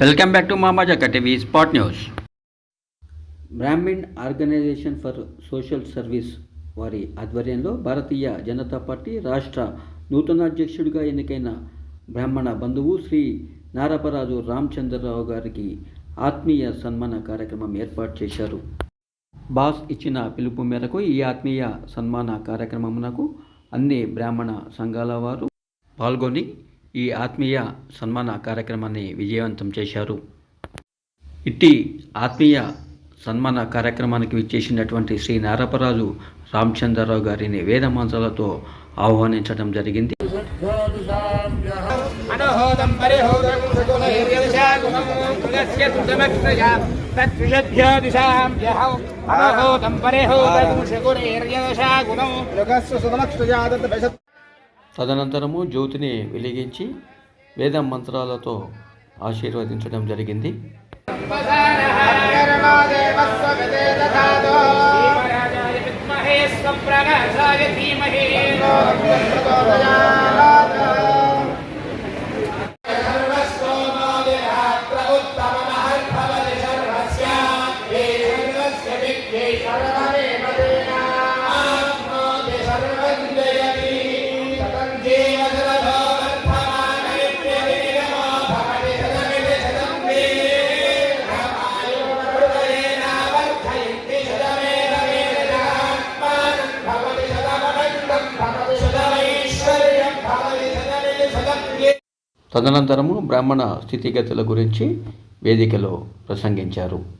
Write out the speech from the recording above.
Welcome back to మామాజక్క TV spot news. Brahmin organisation for social service వారి ఆధ్వర్యంలో Bharatiya Janata party రాష్ట్ర నూతన అధ్యక్షుడిగా ఎన్నికైన బ్రాహ్మణ బంధువు శ్రీ నారపరాజు రామచంద్రరావు గారికి ఆత్మీయ సన్మాన కార్యక్రమం ఏర్పాటు చేశారు. బాస్ ఇచ్చిన పిలుపు మేరకు ఈ ఆత్మీయ సన్మాన కార్యక్రమమునకు అన్ని బ్రాహ్మణ సంఘాల వారు పాల్గొని ఈ ఆత్మీయ సన్మాన కార్యక్రమాన్ని విజయవంతం చేశారు. ఇట్టి ఆత్మీయ సన్మాన కార్యక్రమానికి విచ్చేసినటువంటి శ్రీ నారపరాజు రామచంద్రరావు గారిని వేద మంత్రాలతో ఆహ్వానించడం జరిగింది. అనహోదం పరిహోదం తదనంతరము జ్యోతిని వెలిగించి వేద మంత్రాలతో ఆశీర్వదించడం జరిగింది. ధీమహే. తదనంతరము బ్రాహ్మణ స్థితిగతుల గురించి వేదికలో ప్రసంగించారు.